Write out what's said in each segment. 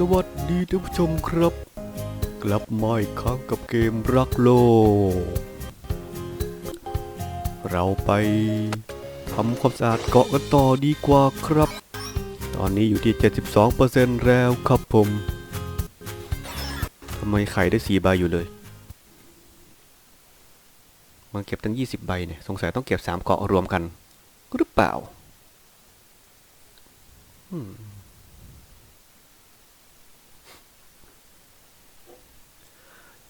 สวัสดีท่านผู้ชมครับ กลับมาอีกครั้งกับเกมรักโลก เราไปทำความสะอาดเกาะกันต่อดีกว่าครับ ตอนนี้อยู่ที่ 72%แล้วครับผมทำไมไข่ได้ 4 ใบอยู่เลย มันเก็บตั้ง 20 ใบเนี่ย สงสัยต้องเก็บ 3 เกาะรวมกัน หรือเปล่า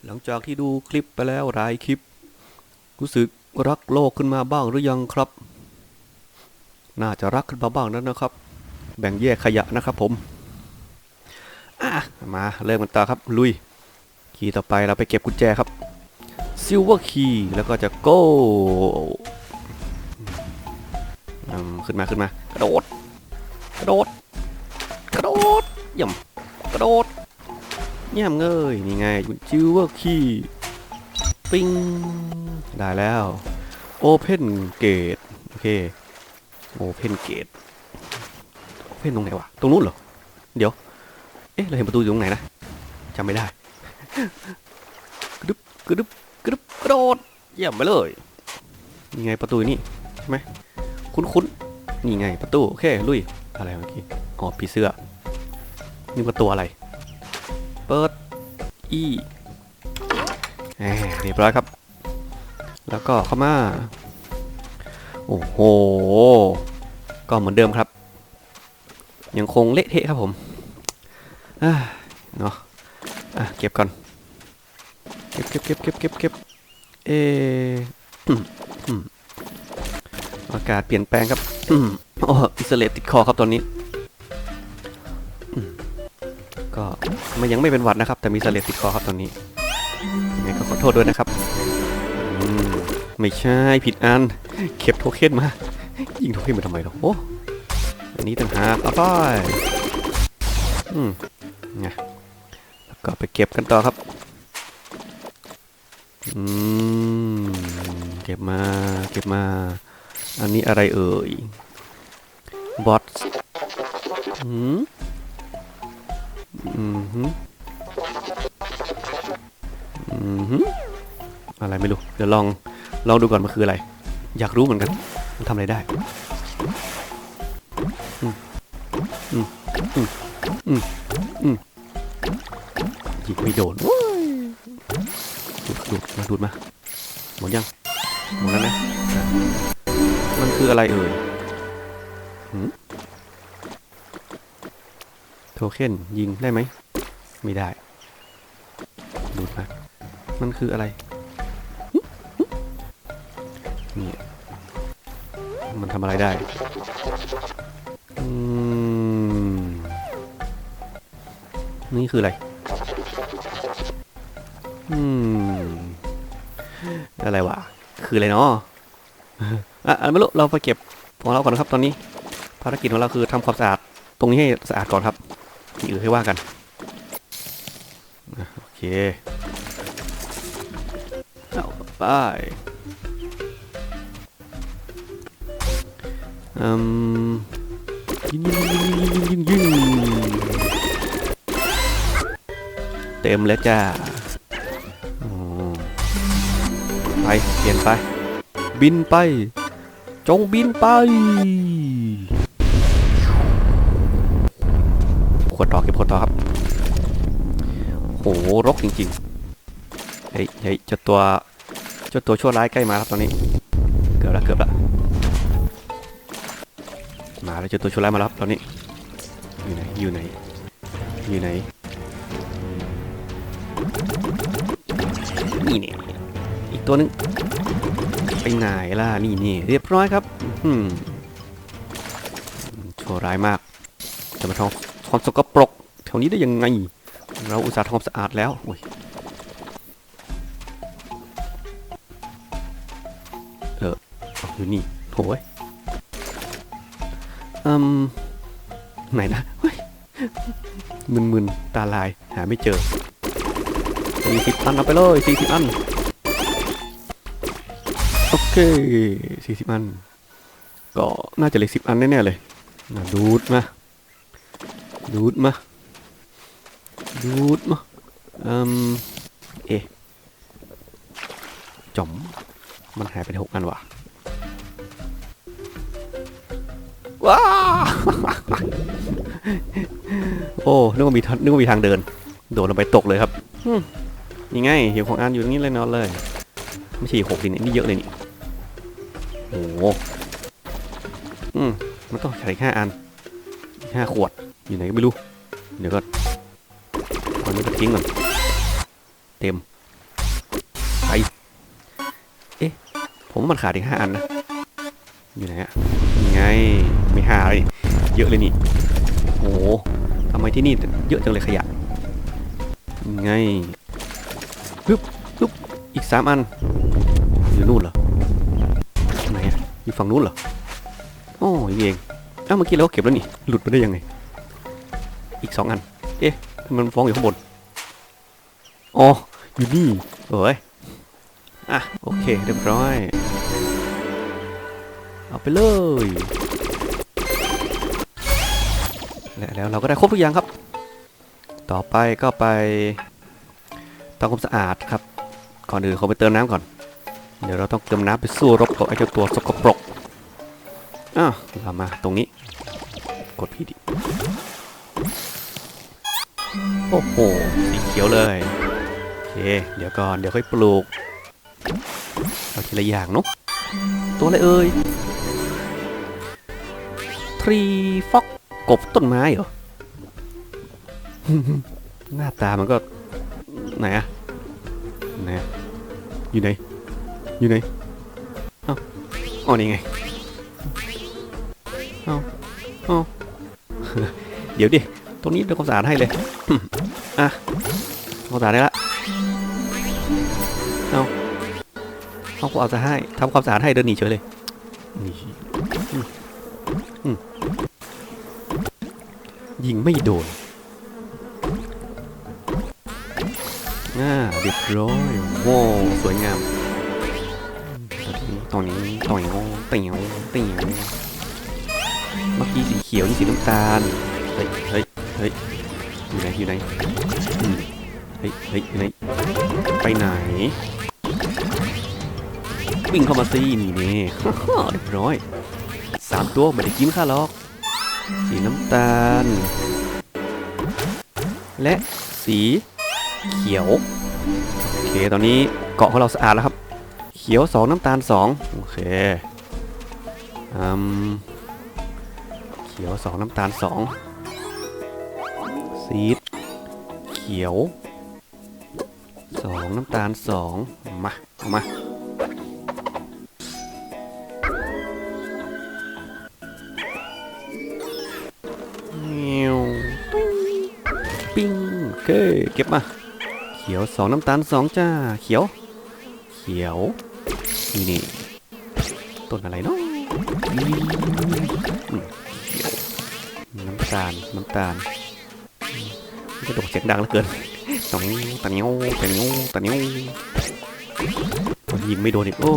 หลังจากที่ดูคลิปไปแล้วหลายคลิป รู้สึกรักโลกขึ้นมาบ้างหรือยังครับ น่าจะรักขึ้นมาบ้างนั้นนะครับ แบ่งแยกขยะนะครับผมมาเริ่มกันต่อครับ ลุย คีย์ต่อไปเราไปเก็บกุญแจครับซิลเวอร์คีย์แล้วก็จะโก้ขึ้นมาขึ้นมากระโดด กระโดด กระโดดย่ำกระโดด เยี่ยมเงยนี่ไงจิวเวอร์คีปิ้ง ได้แล้ว Open Gate โอเค Open Gate Open ตรงไหนวะ ตรงนู้นเหรอ เดี๋ยว เอ๊ะ เราเห็นประตูอยู่ตรงไหนนะจำไม่ได้กระดึบกระดึบกระดึบกระโดดเยี่ยมไปเลยนี่ไงประตูนี่ใช่ไหมคุ้นๆนี่ไงประตูโอเคลุยอะไรเมื่อกี้อ๋อผีเสื้อนี่ประตูอะไร เปิดอีแหมเรียบร้อยครับ แล้วก็เข้ามา โอ้โห ก็เหมือนเดิมครับ ยังคงเละเทะครับผมเนาะะเก็บก่อน เก็บเก็บเก็บเก็บเก็บเก็บเอออืมอืมอากาศเปลี่ยนแปลงครับอืมโอ้อิสเลตติดคอครับตอนนี้ ก็ มันยังไม่เป็นหวัดนะครับ แต่มีสเลดติดคอครับตอนนี้ยังไงก็ขอโทษด้วยนะครับอืมไม่ใช่ผิดอัน เก็บโทเค็นมา ยิงโทเค็นมาทำไมหรอโอ้อันนี้ต่างหากเอาไปอืมไงแล้วก็ไปเก็บกันต่อครับอืมเก็บมาเก็บมา อันนี้อะไรเอ่ยบอทอืม อืมอืมอะไรไม่รู้ เดี๋ยวลองลองดูก่อนมันคืออะไร อยากรู้เหมือนกัน มันทำอะไรได้อืมอืมอืมอืมอืมยิงไม่โดนโยดูดดูดมาดูดมาหมดยังหมดแล้วนะ มันคืออะไรเอ่ยหืม เค็นยิงได้ไหม ไม่ได้ ดูดมา มันคืออะไร นี่ มันทำอะไรได้อืมนี่คืออะไร อืม อะไรวะ คืออะไรเนาะอะอะไม่รู้เราไปเก็บของเราก่อนนะครับตอนนี้ ภารกิจของเราคือทำความสะอาดตรงนี้ให้สะอาดก่อนครับ ที่อื่นให้ว่ากันโอเคเอาไปอืมยิงยิงยิงยิงยิงยิงยิงเต็มแล้วจ้าไปเปลี่ยนไป บินไป จงบินไป ขวดต่อเก็บขวดต่อครับโหรกจริงๆเฮ้ยเฮ้ยเจ้าตัวเจ้าตัวชั่วร้ายใกล้มาครับตอนนี้ เกือบล้วเกือบล้วมาแล้วเจ้าตัวชั่วร้ายมาแล้วครับตอนนี้ อยู่ไหนอยู่ไหนอยู่ไหนนี่เนี่ยอีกตัวนึงไปไหนล่ะนี่นี่เรียบร้อยครับชั่วร้ายมากจะมาทำ ความสกปรกแถวนี้ได้ยังไง เราอุตส่าห์ทำความสะอาดแล้วโอ้ยเอออยู่นี่โถยอืมไหนนะเฮ้ยมึนๆตาลายหาไม่เจอสี่สิบอันเอาไปเลยสี่สิบอัน โอเคสี่สิบอัน ก็น่าจะเหลือสิบอันแน่ๆเลยมาดูดมา ดูดมา ดูดมาเอ่มเอะจอมมันหายไปหกอันว่ะว้าโอ้นึกว่ามีทางนึกว่ามีทางเดิน โดดลงไปตกเลยครับอืมนี่ไงเหี่ยวของอันอยู่ตรงนี้เลยนอนเลย ไม่ใช่หกดินี่นี่เยอะเลยนี่โอ้โหอืมมันต้องใช้ห้าอันห้าขวด อยู่ไหนก็ไม่รู้ เดี๋ยวก็ตอนนี้ก็ทิ้งก่อน เต็ม ไป เอ๊ะ ผมว่ามันขาดอีกห้าอันนะ อยู่ไหนอะไง ไม่ห้าเลยเยอะเลยนี่ โอ้โหทำไมที่นี่เยอะจังเลยขยะ ไงปึ๊บปึ๊บอีกสามอัน อยู่นู่นเหรอ ไหนอะอยู่ฝั่งนู้นเหรอ โอ้ยเองอ้าวเมื่อกี้เราก็เก็บแล้วนี่ หลุดไปได้ยังไง อีกสองอัน เอ๊ะมันฟ้องอยู่ข้างบน อ๋อ อยู่นี่เอ้ย อะ โอเค เรียบร้อย เอาไปเลย และแล้วเราก็ได้ครบทุกอย่างครับ ต่อไปก็ไปทำความสะอาดครับ ก่อนอื่นเขาไปเติมน้ำก่อน เดี๋ยวเราต้องเติมน้ำไปสู้รบกับไอ้เจ้าตัวสกปรกอ้าวเรามาตรงนี้ กดผิด โอ้โห สีเขียวเลย โอเค เดี๋ยวก่อน เดี๋ยวค่อยปลูก เอาทีละอย่างเนาะตัวอะไรเอ่ย ทรีฟอกกบต้นไม้เหรอ หน้าตามันก็ ไหนอะไหนอะอยู่ไหน อยู่ไหนเอ้าอ๋อนี่ไงเอ้าเอ้าเดี๋ยวดิ ตรงนี้ทำความสะอาดให้เลย อะทำความสะอาได้ละเอาเอากูเอาจะให้ทำความสะอาดให้เดินหนีเฉยเลยนี่ยิงไม่โดนน่าเรียบร้อยโว้วสวยงามตรงนี้ตรงนี้เตียวเตียวเมื่อกี้สีเขียวนี่สีน้ำตาล เฮ้ย เฮ้ย เฮ้ย อยู่ไหนอยู่ไหนเฮ้ยเฮ้ยอยู่ไหนไปไหนวิ่งเข้ามาสินี่เน่เรียบร้อยสามตัวไม่ได้กินข้าหรอก สีน้ำตาล และสีเขียว โอเค ตอนนี้เกาะของเราสะอาดแล้วครับ เขียวสองน้ำตาลสองโอเคอืมเขียวสองน้ำตาลสอง ซีดเขียวสองน้ำตาลสองมาเอามาปิ้งเคเก็บมา เขียวสองน้ำตาลสองจ้า เขียว เขียว นี่นี่ต้นอะไรเนาะน้ำตาล น้ำตาล กระโดดเสียงดังเหลือเกินตองตะนียวตะนียวตะนียวโอ้ยยิงไม่โดนอีกโอ้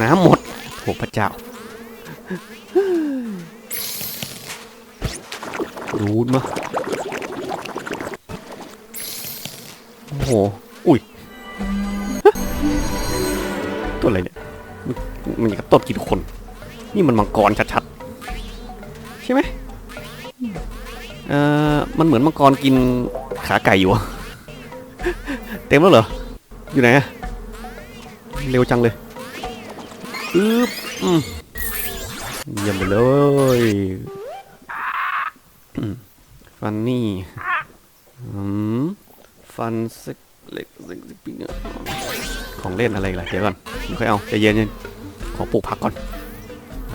น้ำหมดโหพระเจ้ารูดมาโอ้โห อุ้ย ตัวอะไรเนี่ย มันอย่างกับต้นกินคน นี่มันมังกรชัดๆ มันเหมือนมังกรกินขาไก่อยู่อะเต็มแล้วเหรอ อยู่ไหนอะเร็วจังเลยอึ๊บอืมเยี่ยมไปเลยฟันนี่อืมฟันเซ็กเล็กเซ็กปิ๊งของเล่นอะไรล่ะเดี๋ยวก่อนเดี๋ยวค่อยเอาใจเย็นเย็นขอปลูกผักก่อน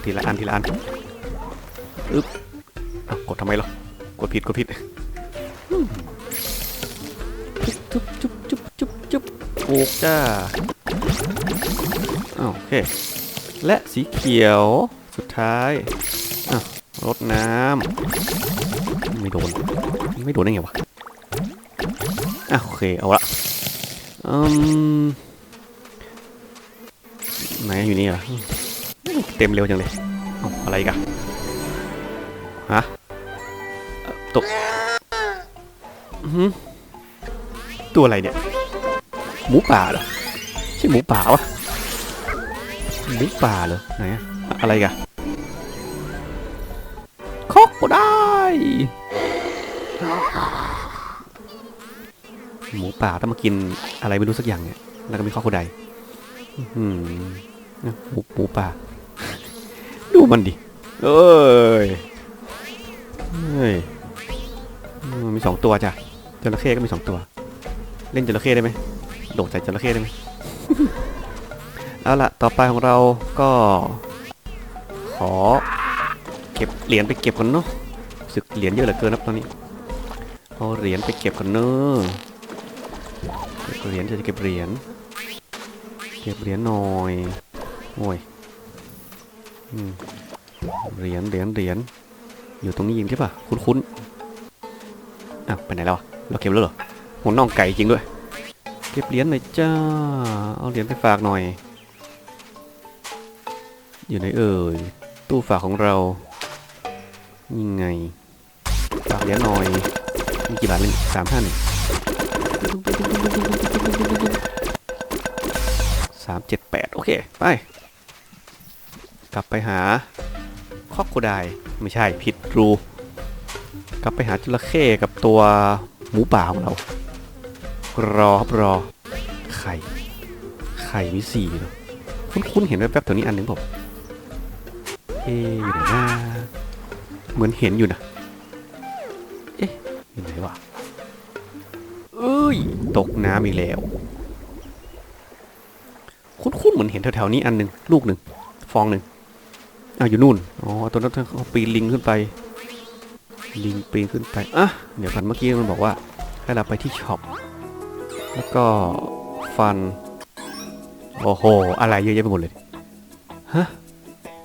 ทีละอันทีละอันอึ๊บอากดทำไมล่ะ ดผิดกดผิดจุ๊บจุ๊บจุ๊บจุ๊บจุ๊บปลูกจ้าอ้าวโอเค และสีเขียวสุดท้ายรดน้ำไม่โดน ไม่โดนได้ไงวะอะโอเค เอาละอืมไหนอยู่นี่เหรอเต็มเร็วจังเลยออะไรกัน ตกตัวอะไรเนี่ย หมูป่าเหรอใช่หมูป่าวะหมูป่าเหรอไหนอะอะไรกันคอกก็ได้ หมูป่าต้องมากินอะไรไม่รู้สักอย่างเนี่ยแล้วก็มีข้อคูได้หมูหมูป่า ดูมันดิเอ้ยเฮ้ย มีสองตัวจ้ะจระเข้ก็มีสองตัว เล่นจระเข้ได้ไหมโดดใส่จระเข้ได้ไหมเอาล่ะต่อไปของเราก็ขอเก็บเหรียญไปเก็บกันเนาะสึกเหรียญเยอะเหลือเกินครับตอนนี้เอาเหรียญไปเก็บกันเนอะเก็บเหรียญจะเก็บเหรียญเก็บเหรียญหน่อยโอ้ยอเหรียญเหรียญเหรียญอยู่ตรงนี้ยิงใช่ปะคุ้นๆ อ้าวไปไหนแล้วเราเก็บแล้วเหรอหัวน่องไก่จริงด้วย เก็บเหรียญหน่อยจ้า เอาเหรียญไปฝากหน่อย อยู่ไหนเอ่ย ตู้ฝากของเรายังไง ฝากเหรียญหน่อย มีกี่บาทเลยสามห้าหนึ่งสามเจ็ดแปดโอเค ไป กลับไปหาคอกโคไดไม่ใช่ ผิดรู กลับไปหาจระเข้กับตัวหมูป่าของเรา รอครับรอ ไข่ ไข่มีสี่เนอะคุ้นๆเห็นแวบๆแถวนี้อันหนึ่งผมเอ๊ะอยู่ไหนนะเหมือนเห็นอยู่นะ เอ๊ะอยู่ไหนวะเอ้ย ตกน้ำอีกแล้ว คุ้นๆเหมือนเห็นแถวๆนี้อันหนึ่งลูกหนึ่งฟองหนึ่งอ้าวอยู่นู่น อ๋อ ตัวนั้นเขาปีนลิงขึ้นไป ลิงปีนขึ้นไปอะเดี๋ยวกันเมื่อกี้มันบอกว่าให้เราไปที่ช็อป แล้วก็ฟัน โอ้โห อะไรเยอะแยะไปหมดเลย ฮะ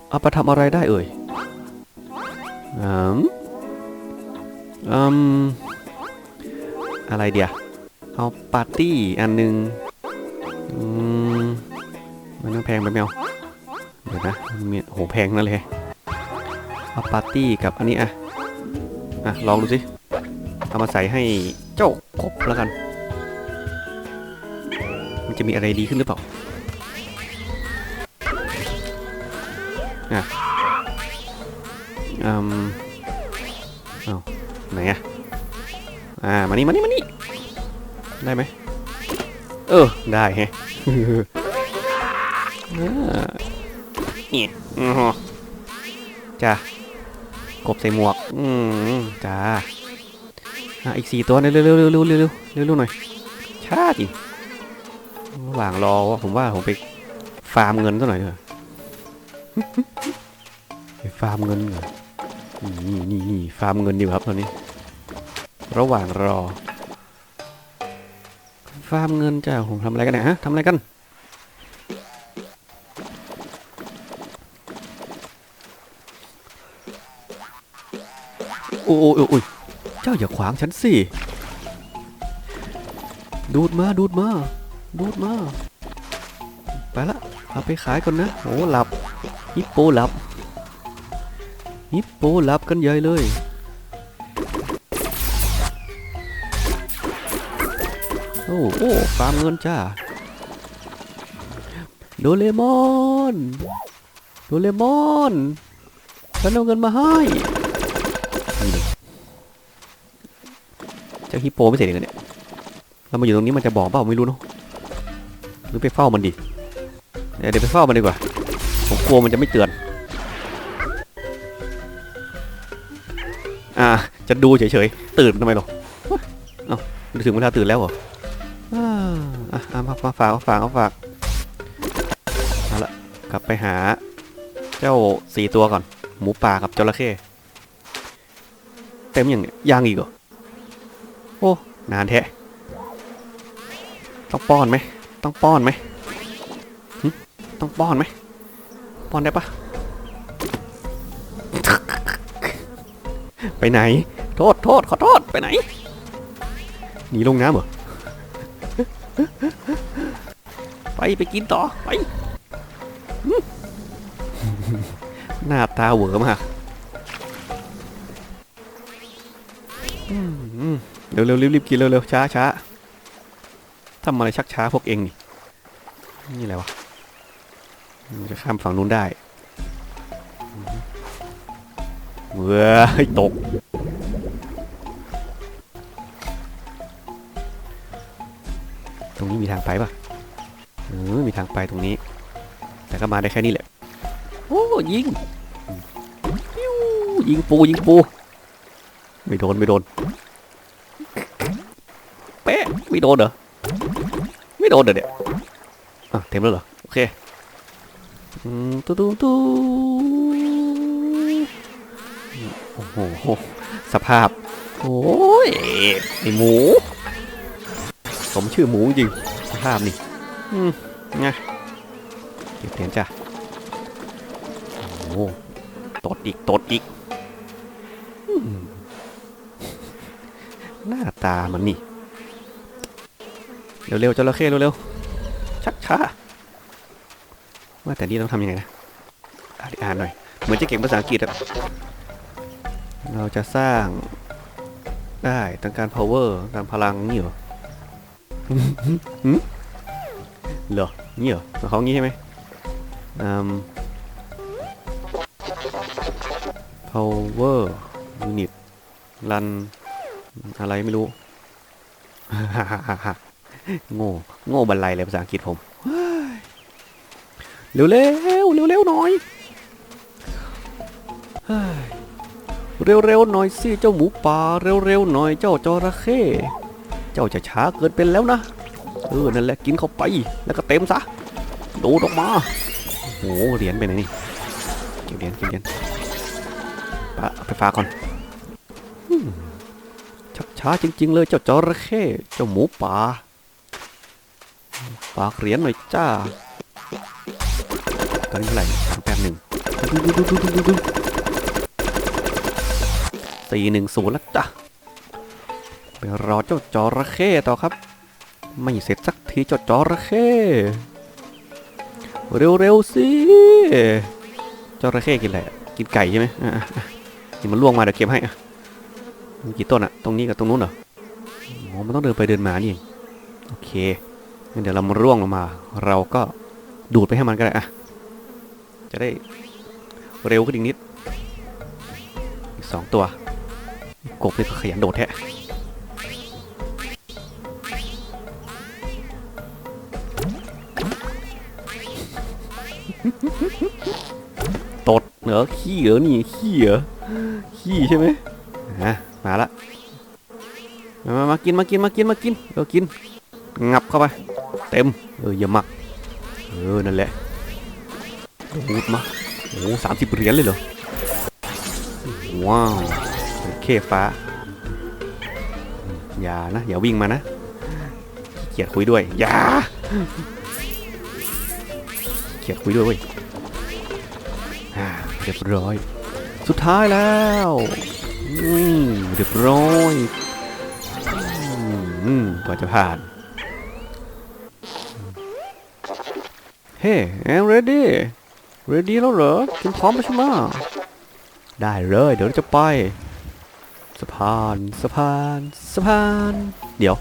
เอาไปทำอะไรได้เอ่ย อืม อืม อะไรเดียวเอาปาร์ตี้อันหนึ่งอืม มันต้องแพงไปไหมเอาเดี๋ยวนะมีโห แพงนั่นเลย เอาปาร์ตี้กับอันนี้อะ อะลองดูสิเอามาใส่ให้เจ้ากบแล้วกัน มันจะมีอะไรดีขึ้นหรือเปล่าอะอืมเอาไหนอะอ่ามานี่มานี่มานี่ได้ไหมเออ ได้แฮะอ่านี่อือฮะจ้า กบใส่หมวก อืมจ้าอะอีกสี่ตัวเร็วเร็วเร็วเร็วเร็วเร็วเร็วหน่อยช้าจิระหว่างรอผมว่าผมไปฟาร์มเงินซะหน่อยเถอะไปฟาร์มเงินเหรอนี่นี่นี่ฟาร์มเงินอยู่ครับตอนนี้ ระหว่างรอ ฟาร์มเงินจ้าผมทำอะไรกันเนี่ยฮะทำอะไรกัน โอ้โอ้โอ้ยเจ้าอย่าขวางฉันสิ ดูดมา ดูดมา ดูดมา ไปละ เอาไปขายก่อนนะโอ้หลับ ฮิปโปหลับ ฮิปโปหลับกันใหญ่เลยโอ้โอ้ฟาร์มเงินจ้า โดเรมอน โดเรมอน ฉันเอาเงินมาให้ นี่เลยเจ้าฮิปโปไม่เสร็จเลยเนี่ยเรามาอยู่ตรงนี้มันจะบอกเปล่าไม่รู้เนาะหรือไปเฝ้ามันดิเดี๋ยวไปเฝ้ามันดีกว่าผมกลัวมันจะไม่เตือน อ่า จะดูเฉยๆ ตื่นทำไมหรอเอ้าถึงเวลาตื่นแล้วเหรออ่าอะเอามามาฝากเอาฝากเอาฝากเอาละกลับไปหา เจ้าสี่ตัวก่อน หมูป่ากับจระเข้ เต็มอย่างเนี้ยยังอีกเหรอโอ้นานแท้ต้องป้อนไหมต้องป้อนไหมต้องป้อนไหมป้อนได้ปะไปไหน โทษโทษขอโทษไปไหนหนีลงน้ำเหรอไปไปกินต่อไปหน้าตาเหวอมาก อืมอืมร็วเร็วรีบรีบกินเร็วเร็วช้าช้าทำอะไรชักช้าพวกเองนี่นี่อะไรวะจะข้ามฝั่งนู้นได้เว้ยตกตรงนี้มีทางไปปะเออมีทางไปตรงนี้ แต่ก็มาได้แค่นี้แหละ โอ้ยิงยิงปูยิงปู ไม่โดน ไม่โดน ไม่โดนเหรอ ไม่โดนเหรอเนี่ยอะเต็มแล้วเหรอ โอเคตู้ตู้ตู้โอ้โห สภาพ โอ้ยไอหมู สมชื่อหมูจริง สภาพนี่ อืมไงเก็บเหรียญจ้ะ โอ้ตดอีก ตดอีก หน้าตามันนี่ เร็วๆจระเข้เร็วๆชักช้าว่าแต่นี่ต้องทำยังไงนะอ่านหน่อย เหมือนจะเก่งภาษาอังกฤษอะเราจะสร้างได้ต้องการ power การพลังนี่เหรอหืมเหรอนี่เหรอเขางี้ใช่ไหมอืม power unit run อะไรไม่รู้ โง่โง่บรรลัยเลยภาษาอังกฤษผมเร็วเร็วเร็วเร็วๆหน่อยเร็วเร็วๆหน่อยสิเจ้าหมูป่าเร็วเร็วๆหน่อยเจ้าจระเข้เจ้าจะช้าเกินเป็นแล้วนะเออนั่นแหละกินเข้าไปแล้วก็เต็มซะดูดออกมาโอ้โหเหรียญไปไหนนี่เก็บเหรียญเก็บเหรียญปะไปฝาก่อนชักช้าจริง ๆ เลยเจ้าจระเข้เจ้าหมูป่า ฝากเหรียญหน่อยจ้า ตอนนี้เท่าไหร่สามแปดหนึ่งสี่หนึ่งศูนย์แล้วจ้ะไปรอเจ้าจระเข้ต่อครับ ไม่เสร็จสักทีเจ้าจระเข้ เร็วๆสิจระเข้กินอะไรกินไก่ใช่ไหมอะนี่มันล่วงมาเดี๋ยวเก็บให้อะมีกี่ต้นอะตรงนี้กับตรงนู้นเหรอโอ้มันต้องเดินไปเดินมานี่เองโอเค เดี๋ยวเรามาร่วงลงมา เราก็ดูดไปให้มันก็ได้อะจะได้เร็วขึ้นอีกนิดอีกสองตัว กบนี่ก็ขยันโดดแท้ตดเหรอขี้เหรอนี่ขี้เหรอขี้ใช่ไหมอะมาละมามามากินมากินมากินมากินเออกิน งับเข้าไป เต็ม เออเยี่ยมมากเออ นั่นแหละดูดมาโอ้สามสิบเหรียญเลยเหรอ ว้าวเคฟ้า อย่านะ อย่าวิ่งมานะ เกียดคุยด้วย อย่า เกียดคุยด้วยเว้ยอ่าเรียบร้อย สุดท้ายแล้วอืมเรียบร้อยอืมกว่าจะผ่าน เฮ้แอม ready ready แล้วเหรอคุณพร้อมแล้วใช่ไหมได้เลยเดี๋ยวเราจะไปสะพานสะพานสะพาน เดี๋ยว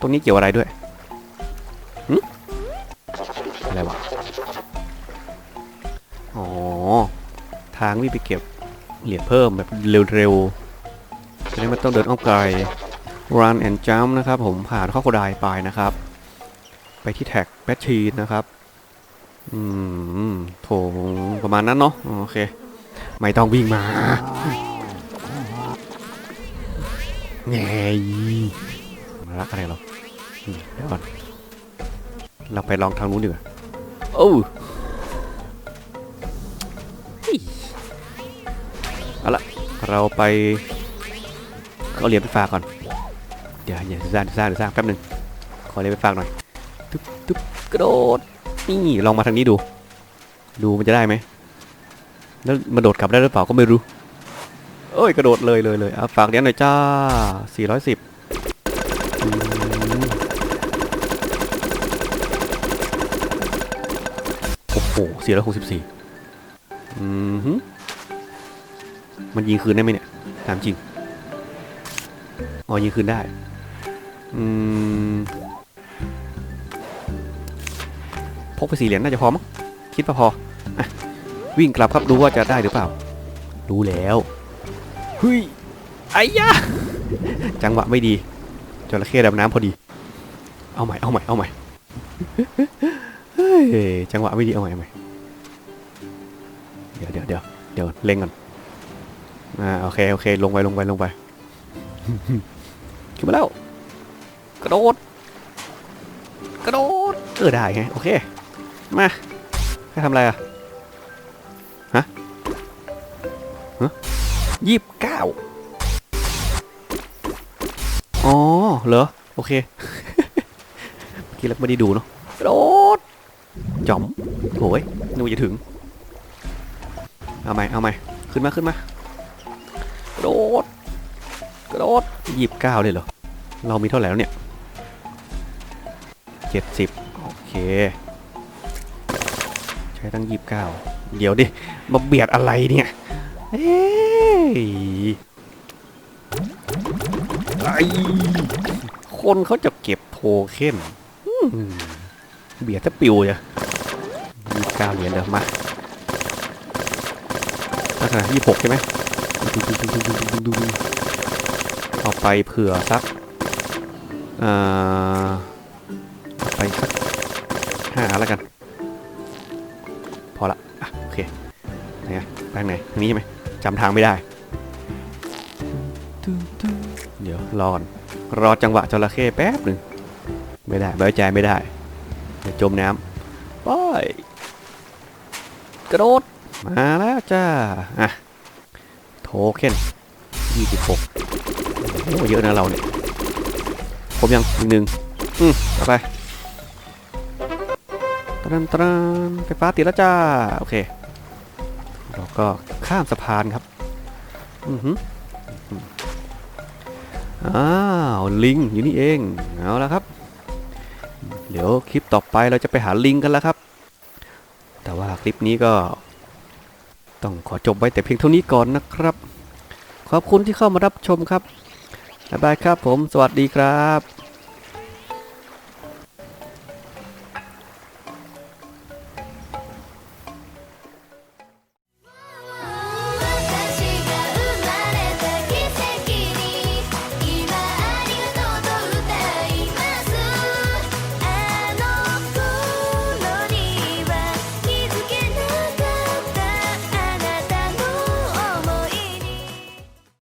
ตรงนี้เกี่ยวอะไรด้วยหึอะไรวะอ๋อ ทางวิ่งไปเก็บเหรียญเพิ่มแบบเร็วๆจะได้ไม่ต้องเดินอ้อมไกล run and jump นะครับ ผมผ่านข้อโคดายไปนะครับ ไปที่แท็กแบทชีนนะครับ อืมโถประมาณนั้นเนาะโอเค ไม่ต้องวิ่งมาแง่มารักอะไรเราอืมเดี๋ยวก่อนเราไปลองทางนู้นดีกว่าโอ้เอาละเราไปเอาเหรียญไปฝากก่อน เดี๋ยวอย่าสร้างสร้างสร้างแป๊บหนึ่งขอเหรียญไปฝากหน่อยตึ๊บตึ๊บกระโดด นี่ลองมาทางนี้ดู ดูมันจะได้ไหมแล้วมาโดดกลับได้หรือเปล่าก็ไม่รู้ เอ้ยกระโดดเลยเลยเลยเอาฝากเหรียญหน่อยจ้า 410อืมโอ้โห464อืมมันยิงคืนได้ไหมเนี่ย ถามจริง อ๋อ ยิงคืนได้ อืม พกไปสี่เหรียญน่าจะพอมั้งคิดว่าพออะวิ่งกลับครับดูว่าจะได้หรือเปล่า รู้แล้วเฮ้ยไอ้ยะจังหวะไม่ดีจระเข้ดำน้ำพอดี เอาใหม่เอาใหม่เอาใหม่เฮ้ยจังหวะไม่ดีเอาใหม่เอาใหม่เดี๋ยวเดี๋ยวเดี๋ยวเดี๋ยวเล็งก่อนอ่าโอเคโอเคลงไปลงไปลงไปขึ้นมาแล้วกระโดดกระโดดเออได้ไงโอเค มาให้ทำอะไรอะ ฮะฮะยี่สิบเก้าอ๋อ เหรอ โอเคเมื่อกี้เราไม่ได้ดูเนาะกระโดดจอมโอ้ยนึกว่าจะถึง เอาไหมเอาไหมขึ้นมาขึ้นมากระโดดกระโดดยีบเก้าเลยเหรอ เรามีเท่าไหร่แล้วเนี่ยเจ็ดสิบโอเค ใช้ตั้งยี่สิบเก้าเดี๋ยวดิมาเบียดอะไรเนี่ยเอ้ยไอคนเขาจะเก็บโทเค็นเบียดถ้าปิวจะยี่สิบเก้าเหรียญเดี๋ยวมาลักษณะยี่สิบหกใช่ไหมเอาไปเผื่อสักอ่าำทางไม่ได้ เดี๋ยวรอนรอจังหวะจระเข้แป๊บหนึ่งไม่ได้ไว้ใจไม่ได้เดี๋ยวจมน้ำไปกระโดด มาแล้วจ้า อะ โทเค็น26โอ้เยอะนะเราเนี่ยครบยังอีกหนึ่งอืมต่อไปตรันตรันไฟฟ้าติดแล้วจ้า โอเค เราก็ ข้ามสะพานครับ อือหืออ้าว ลิงอยู่นี่เอง เอาละครับ เดี๋ยวคลิปต่อไปเราจะไปหาลิงกันแล้วครับ แต่ว่าคลิปนี้ก็ ต้องขอจบไว้แต่เพียงเท่านี้ก่อนนะครับ ขอบคุณที่เข้ามารับชมครับบ๊ายบายครับผม สวัสดีครับ